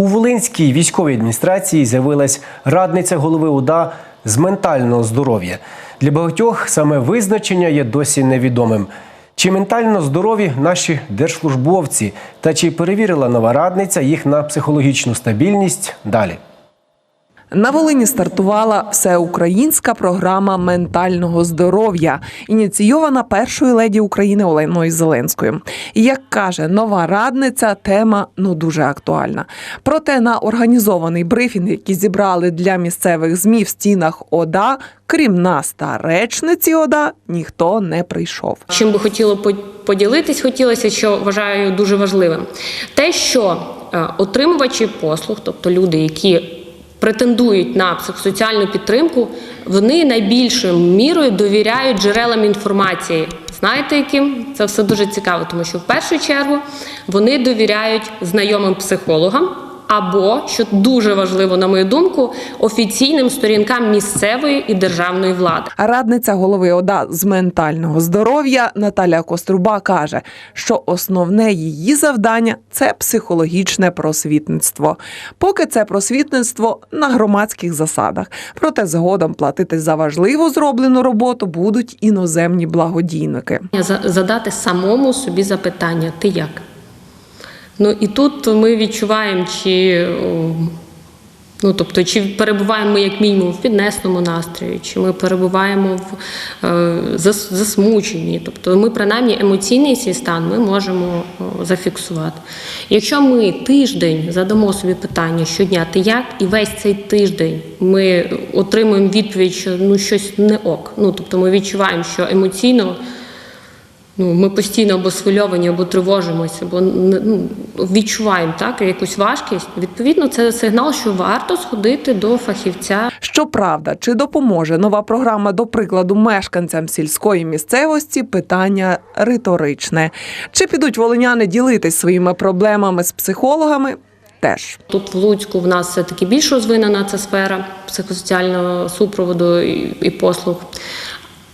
У Волинській військовій адміністрації з'явилась радниця голови УДА з ментального здоров'я. Для багатьох саме визначення є досі невідомим. Чи ментально здорові наші держслужбовці та чи перевірила нова радниця їх на психологічну стабільність? Далі. На Волині стартувала всеукраїнська програма ментального здоров'я, ініційована першою леді України Оленою Зеленською. Як каже нова радниця, тема ну дуже актуальна. Проте на організований брифінг, який зібрали для місцевих змі в стінах ОДА, крім нас та речниці ОДА, ніхто не прийшов. Чим би хотіло по- поділитись, хотілося, що вважаю дуже важливим, те, що е, отримувачі послуг, тобто люди, які претендують на психосоціальну підтримку, вони найбільшою мірою довіряють джерелам інформації. Знаєте, яким це все дуже цікаво, тому що в першу чергу вони довіряють знайомим психологам. Або, що дуже важливо, на мою думку, офіційним сторінкам місцевої і державної влади. Радниця голови ОДА з ментального здоров'я Наталя Коструба каже, що основне її завдання це психологічне просвітництво. Поки це просвітництво на громадських засадах. Проте згодом платити за важливо зроблену роботу будуть іноземні благодійники. За- задати самому собі запитання: ти як? Ну і тут ми відчуваємо, чи, ну, тобто, чи перебуваємо ми як мінімум в піднесному настрої, чи ми перебуваємо в е, засмученні. Тобто ми принаймні емоційний свій стан ми можемо зафіксувати. Якщо ми тиждень задамо собі питання щодня, ти як, і весь цей тиждень ми отримуємо відповідь, що ну щось не ок. Ну тобто ми відчуваємо, що емоційно. Ну, ми постійно або схвильовані, або тривожимося, або ну, відчуваємо так, якусь важкість. Відповідно, це сигнал, що варто сходити до фахівця. Щоправда, чи допоможе нова програма, до прикладу, мешканцям сільської місцевості? Питання риторичне. Чи підуть волиняни ділитись своїми проблемами з психологами? Теж. Тут в Луцьку в нас все таки більш розвинена ця сфера психосоціального супроводу і, і послуг.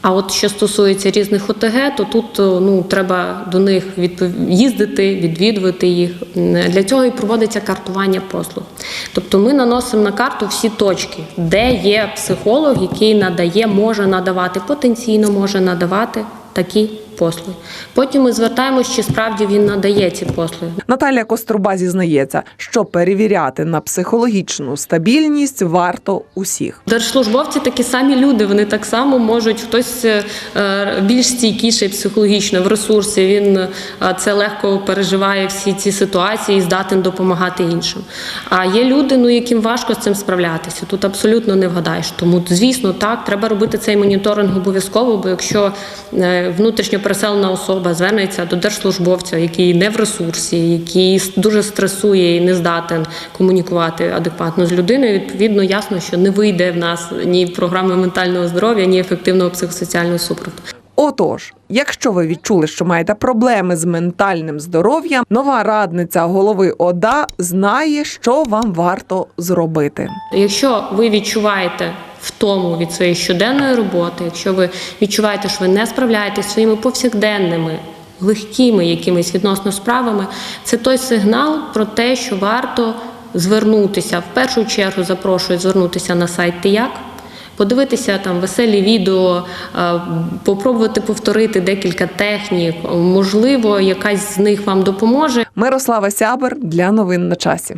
А от що стосується різних ОТГ, то тут ну треба до них їздити, відвідувати їх. Для цього і проводиться картування послуг. Тобто ми наносимо на карту всі точки, де є психолог, який надає, може надавати потенційно, може надавати такі послуги. Потім ми звертаємось, чи справді він надає ці послуги. Наталія Коструба зізнається, що перевіряти на психологічну стабільність варто усіх. Держслужбовці такі самі люди. Вони так само можуть хтось е, більш стійкіший психологічно в ресурсі. Він е, це легко переживає всі ці ситуації і здатен допомагати іншим. А є люди, ну яким важко з цим справлятися. Тут абсолютно не вгадаєш. Тому, звісно, так треба робити цей моніторинг обов'язково. Бо якщо е, внутрішньо переселена особа звернеться до держслужбовця, який не в ресурсі, який дуже стресує і не здатен комунікувати адекватно з людиною, відповідно ясно, що не вийде в нас ні програми ментального здоров'я, ні ефективного психосоціального супроводу. Отож, якщо ви відчули, що маєте проблеми з ментальним здоров'ям, нова радниця голови ОДА знає, що вам варто зробити. Якщо ви відчуваєте втому від своєї щоденної роботи, якщо ви відчуваєте, що ви не справляєтесь своїми повсякденними, легкими якимись відносно справами, це той сигнал про те, що варто звернутися. В першу чергу запрошую звернутися на сайт «Тияк», Подивитися там веселі відео, е, попробувати повторити декілька технік. Можливо, якась з них вам допоможе. Мирослава Сябер для новин на часі.